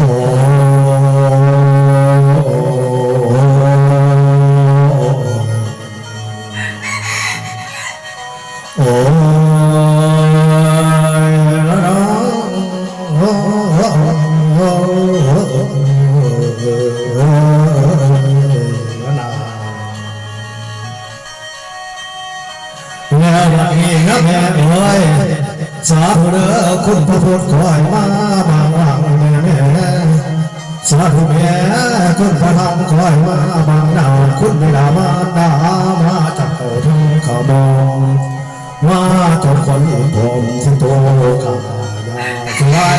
โอ้โอ้ยแม่รักนี่นะแม่เอ้ยสาธุเด้อคุณพระพุทธคอยมา สาธุแม่คุณพระธรรมคอยมาบางดาวคุณบิดามารดามาจากเขาทุ่งเขาบองมาจนคนอื่นผมถึงตัวกายาสวย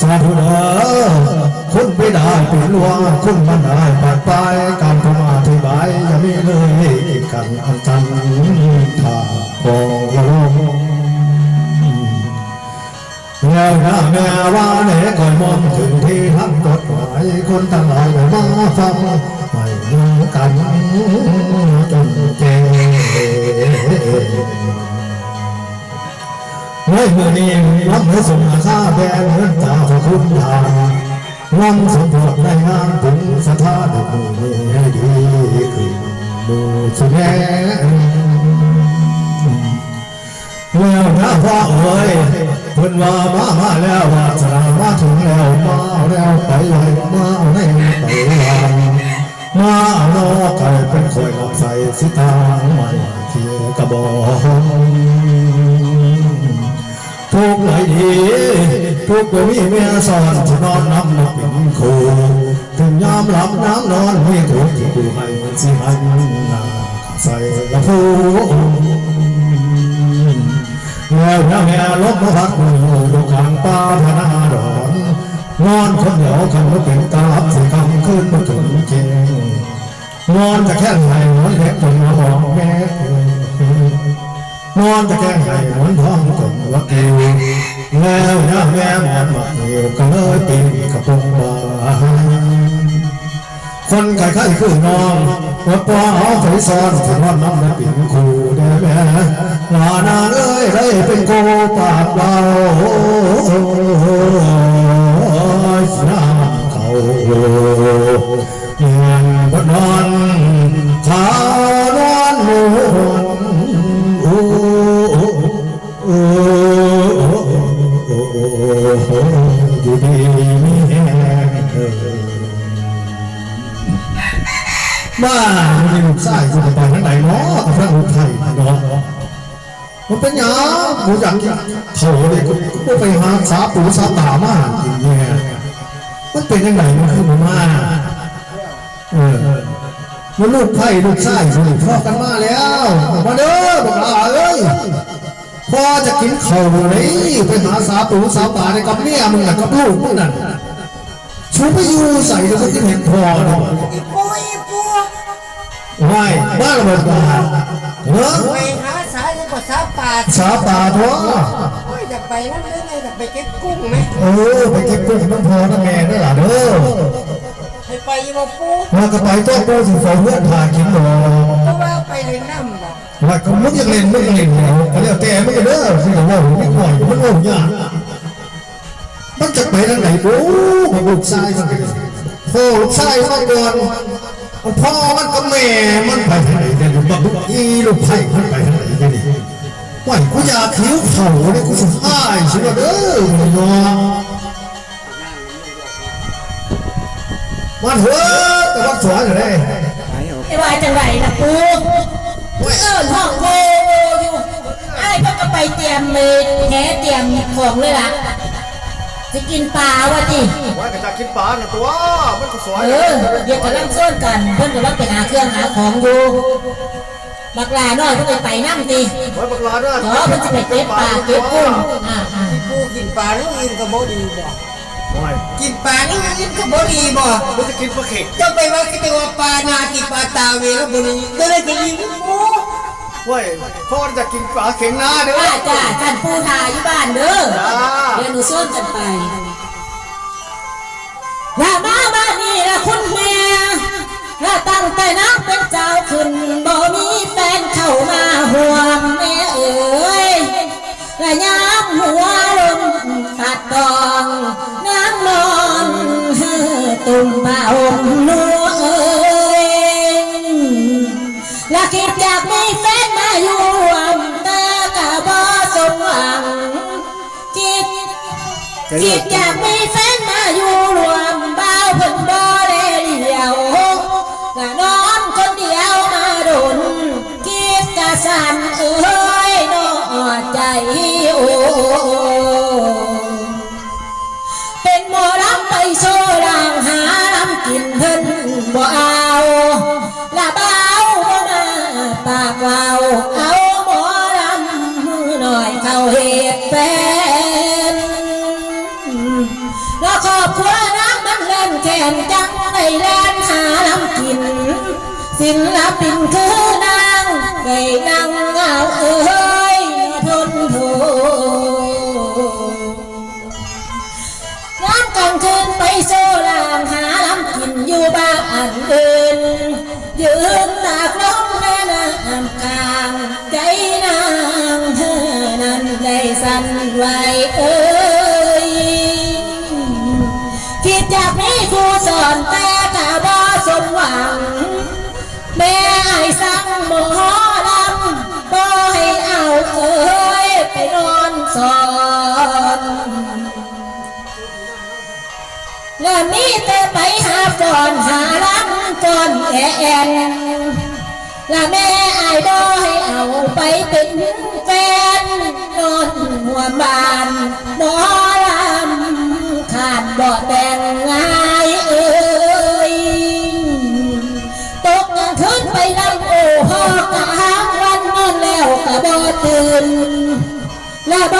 สาธุเด้อคุณไม่ได้เป็นหลวงคุณมันได้ปัดไปการธรรมาธิบายอย่ามีเลยกันอันจันทา แล้วนะแม่ว่าเน่ก่อนมองถึงที่ทำกฎหมายคนทั้งหลายมาฟังไม่รู้กันจนเจเมื่อเมื่อนี้รับเมื่อสมราคาแบงเงินตาพระคุณทานนั่งสมบูรณ์ในงานถึงสถานดีดีขึ้นดูสุดแน่แล้วนะพ่อเอ้ย เพิ่นว่ามามาแล้วว่าสนามาถึงแล้วมาแล้วไปไวมาในไปวางมาโนไก่เป็นคอยรับใส่สิทางใหม่เทียกระบอกทุกไหลดีทุกข์ก็มีแม่สอนจะนอนน้ำหนักเป็นคูถึงยามหลับน้ำนอนไม่ถูกที่ดูให้สิหันหน้าใส่ละพู แล้วนะแม่ลบมาพักมือดูกลางป่าพนาดอนนอนคนเดียวคำว่าเป็นตาบสิคำขึ้นมาถึงเก่งนอนจะแค่ไหนนอนเล็กจนมาบอกแม่นอนตะแคงไหลหมอนท้องกลมวักเอวแล้วนะแม่หมอนหมักเอวก็เลยเป็นกระปงบานคนไข้ไข้คือน้องวัดปอเอาไปซ้อนถึงว่าน้องนั้นเป็นครูได้แม่ ลานาเอ้ยได้เป็นโกปากเบาสนามเขาเงินบนอนขานอนนวลโอ้โอ้โอ้โอ้อยู่ดีมีแห้งบ้าไม่ลูกชายกูไปทางไหนเนาะพระอุทัยเนาะ มันเป็นหยังกูอยากกินเขาเลยกูกูไปหาสาปูสาตามากินเนี่ยมันเป็นยังไงมันคือมันมาเออมันลูกไผ่ลูกชายสนิทพ่อกันมาแล้ว มาเด้อบอกลาเอ้ยพ่อจะกินข้าวเลยไปหาสาปูสาป่าในกับเมียมึงน่ะกับลูกมึงนั่นชูไปอยู่ใส่แล้วก็ที่เห็นพ่อเนาะอีปูอีปูไม่บ้านระเบิดบ้านเฮ้ไป ยหาสายแล้วก็สาป่าสาป่าท้อโอ้ยอยากไปนั่นเลยไงอยากไปเก็บกุ้งไหมเออไปเก็บกุ้งน้ำพอน้ำแม่นั่นล่ะเด้อให้ไปอยี่บ่ปูมาก็ไปต้องปูสิฝนเพื่อนพากินหรอเพราะว่าไปเล่นน้ำบ่ว่าก็มึงยังเล่นมึงยังเล่นเหรอก็แล้วแต่ไม่เด้อสิว่าไม่ก่อยมันโง่ยากมันจะไปทางไหนปูมันลูกชายมันพ่อลูกชายมันก่อนพ่อมันกับแม่มันไปทางไหนกันอยู่บักลูกอีลูกไผ่มันไปทางไหน กันนี่ว่ากูอยากหิวเข่าเนี่ยกูสุดท้ายใช่ไหมเด้อมันเนาะมันเถอะแต่ว่าสวยอยู่เลยไอ้ว่าจังไรล่ะปูเอิ้นห้องโบอยู่ไอ้ก็ก็ไปเตรียมเลยแหเตรียมของเลยล่ะจะกินปลาวะจิว่าก็จะกินปลาน่ะตัว มันก็สวยเออเดี๋ยวกำลังส่วนกัน เพิ่อนกำลังไปหาเครื่องหาของอยู่ บักลาน้อยก็ไปไปนั่งตีไว้บักลาด้วยอ๋อมันจะไปเก็บปลาเก็บกุ้งอ่าอ่าปูกินปลาแล้วอิ่มก็บ่ดีบ่ไม่กินปลาแล้วอิ่มก็บ่ดีบ่มันจะกินปลาเข็กเจ้าไปว่าคิดว่าปลานากินปลาตาเวแล้วบ่ดีก็เลยก็อิ่มปูเว้ยพ่อจะกินปลาเข็งนาเด้อจ้าจ้าท่านปูทาอยู่บ้านเด้อจ้าเดี๋ยวหนูส่วนกันไปอย่ามาบ้านนี้ละคุณแม่และตั้งแต่นักเป็นเจ้าขึ้นบ่มีแฟนเข้า มา แล้วครอบครัวนักมันเล่นแข่งจังในแลนหาลำกิน ศิลปินคือนางไก่นางเงาเอ้ยทนโทงานกลางคืนไปโซลางหาลำกินอยู่บ้านอื่นยืนตากลมแแต่ไปหาก่อนหาลังก่อนแอนและแม่อายดอยเอาไปเป็นแฟนนอนหัวบานหมอลำขาดบ่แต่งงายเอ้ยตกกลางคืนไปลำโอ้ฮอกลางวันนอนแล้วก็บ่ตื่นละบ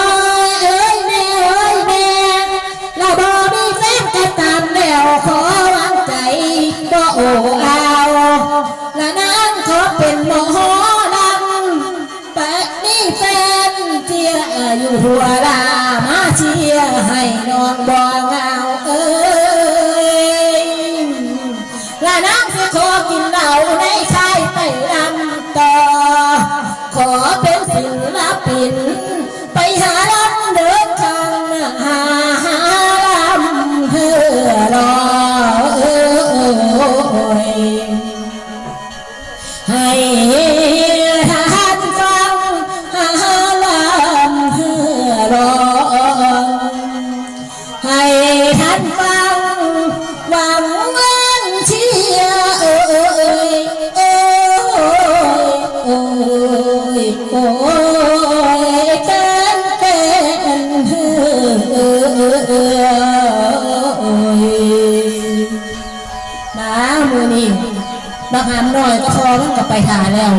หาแล้ว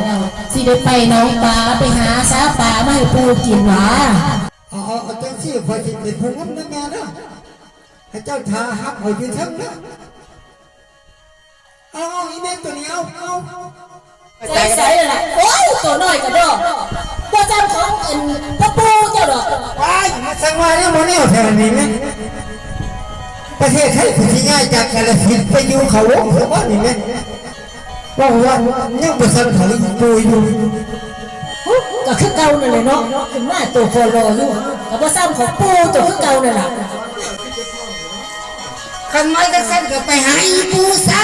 สิได้ไปน้องปลาไปหาสาปลามาให้ปูกินหวะเอาเอาเอาจังซี่คอยสิเป็นผู้งำนะแม่เนาะให้เจ้าทาฮับคอยยืนทั้งเนาะเอาเอาอีเมลตัวนี้เอาเอาใส่ใส่เลยล่ะโอ้ยตัวน้อยกระดอกตัวจำของอันพระปูเจ้าดอกว้ายมาสั่งว่าเนี่ยโมเนี่ยแถวนี้ไหมประเทศไทยคือที่ง่ายจากกาลสินธุ์ไปอยู่เขาวงเขาบ้านนี่ไหม ว่าว่ายังประสันเขาปูอยู่ก็คือเก่านั่นเลยเนาะขึ้นมาตัวโฟโลอยู่กับว่าซ้ำของปูตัวคือเก่านั่นแหละคันไม้ก็สั้นก็ไปหาอีปูซะ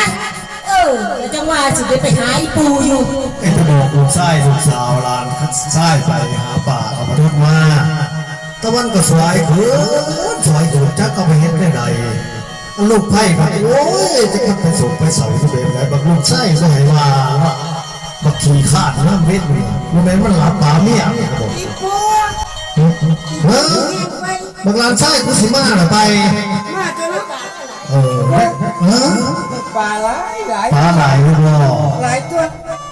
เออแล้วจังว่าสิได้ไปหาอีปูอยู่ไอ้ตะบอกลูกไส้ลูกสาวหลานไส้ไปหาป่าเอามาทุกมาตะวันก็สวยขืนสวยขืนจักก็ไปเห็นได้ใด ลูกไผ่ก็โอ้ยจะกันไปส่งไปเสาที่เป็นไรบางลูกไส้ก็ให้ว่าว่าบักขี่ขาดน้ำเม็ดเนี่ยมันแม่นมันหลับป่าเมียเนี่ยบอกอีปูเฮ้ยบางร้านไส้กูสิมาน่ะไปมาจะแล้วเออเออปลาหลายหลายปลาหลายลูกบ่หลายตัว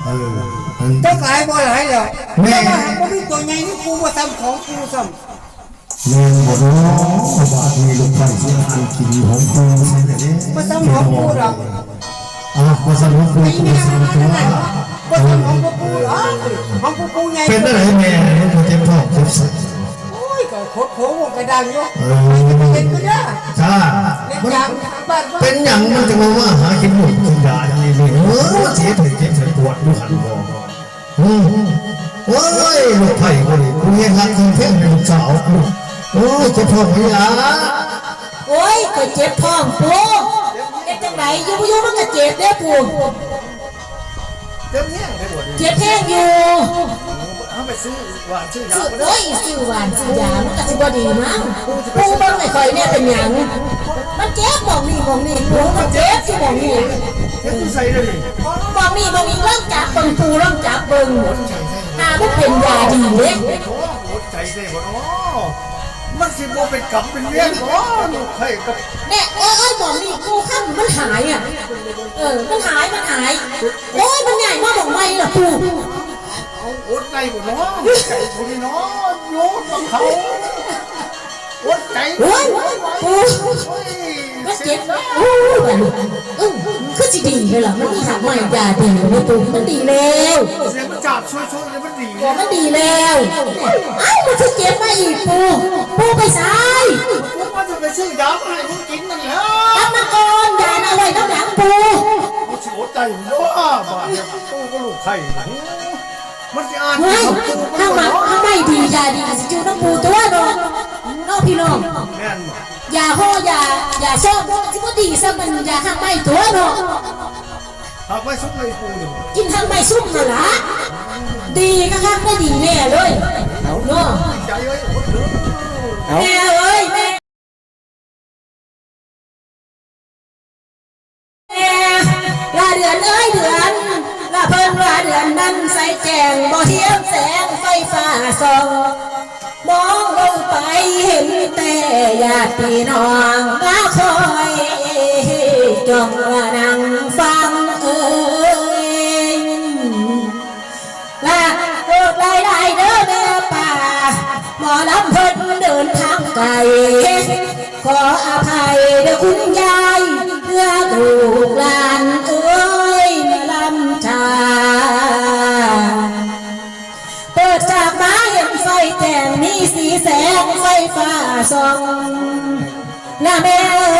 เออมันเจ้าหลายบ่หลายแล้วแม่แต่ว่าบ่มีตัวใหญ่นี่ปูบ่ซ้ำของปูซ้ำ แม่บอกน้องบาดมีลูกไผ่ที่ทานกินของกูใช่ไหมเนี่ยบ่ซ้ำของปูหรอกอะมาสนุกคุยกูสนุกตัวบ่ซ้ำของปูหรอกของปูปูใหญ่เป็นอะไรแม่มันเจ็บท้องเจ็บไส้โอ้ยก็โคตรโค้งกระดังอยู่เอเห็นก็ได้จ้าเล็กมันยางบ้านว่เป็นอย่างมันจะมาว่าหากินหมดกินยาอย่างนี้เลยเออเจ็บเลยเจ็บเลยปวดดูหันบอกโอ้ยลูกไผ่กูนี่กูเห็นรักคนเพ่งเป็นลูกสาวกู โอ้ยเจ็บท้องไม่ยาโอ้ยก็เจ็บท้องปูเจ็บจังไหนอยู่บ่อยู่มันก็เจ็บเด้อปูเต็มแห้งไปหมดเจ็บแห้งอยู่เเอาไปซื้อหวานซื้อยาซื้อบ่ได้โอ้ยซื้อหวานซื้อยามันก็สิบ่ดีมั้งปูเบิ่งไม่ค่อยเนี่ยเป็นหยังมันเจ็บบอกนี่บอกนี่ปูมันเจ็บสิบอกนี่เฮ็ดใส่เลยดิบอกนี่บอกนี่เริ่มจับเบิ่งปูเริ่มจับเบิ่งหาบ่เป็นยาดีเด้โอ้โหใจได้บ่เนาะ มันสิบ่เป็นกรรมเป็นเวรบ่ลูกไข่กับเนี่ยเอ้ยเอ้ยบอกนี่ปูข้างมันหายอะ เออ มันหาย มันหาย โอ้ย มันใหญ่มากบอกไม่ล่ะปูเอาอดใจบ่เนาะใจคนนี้เนาะโยนกับเขาอดใจโอ้ยปูโอ้ยก็ เจ็บโอ้ยแบบนี้เออคือสิดีเลยล่ะมันมีหักใหม่ยาดีเลยปูมันดีแล้วเสียงมันจับช่วยๆแล้วมันดีบอกมันดีแล้วเอ้ามันคือเจ็บมาอีกปูปูไปซ้ายกูว่าจะไปซื้อยามาให้มึงกินนั่นแหละรับมาก่อนยาเอาไว้น้ำหลังปูกูสิอดใจบ่เนาะบาดเนี่ยกูก็ลูกไข่มันสิอ่านเฮ้ยกูมันถ้าบ่มาเนาะถ้าไม่ดียาดีสิจูน้ำปูตัวเนาะเนาะพี่น้องแม่นบ่ ยาห่อยาอย่าซ่อมสิบ่ดีซะมันยาข้างไม่ตัวเนาะหากไม่ซุกเลยกูนี่กินทางไม่ซุ่มน่ะล่ะดีก็ข้างไม่ดีแน่เลยเนาะใจไว้อดเด้อแม่เอ้ยแม่แม่ลาเดือนเอ้ยเดือนลาเพิ่นว่าเดือนนั้นใส่แจงบ่เทียมแสงไฟฟ้าส่อง พี่น้องมาคอยจงนั่งฟังเอ้ยลาโปรดรายได้เด้อแม่ป่าหมอลำเพิ่นเดินทางไกลขออภัยเด้อคุณยายเพื่อดู ฟ้าส่องนะแม่เอ้ยแม่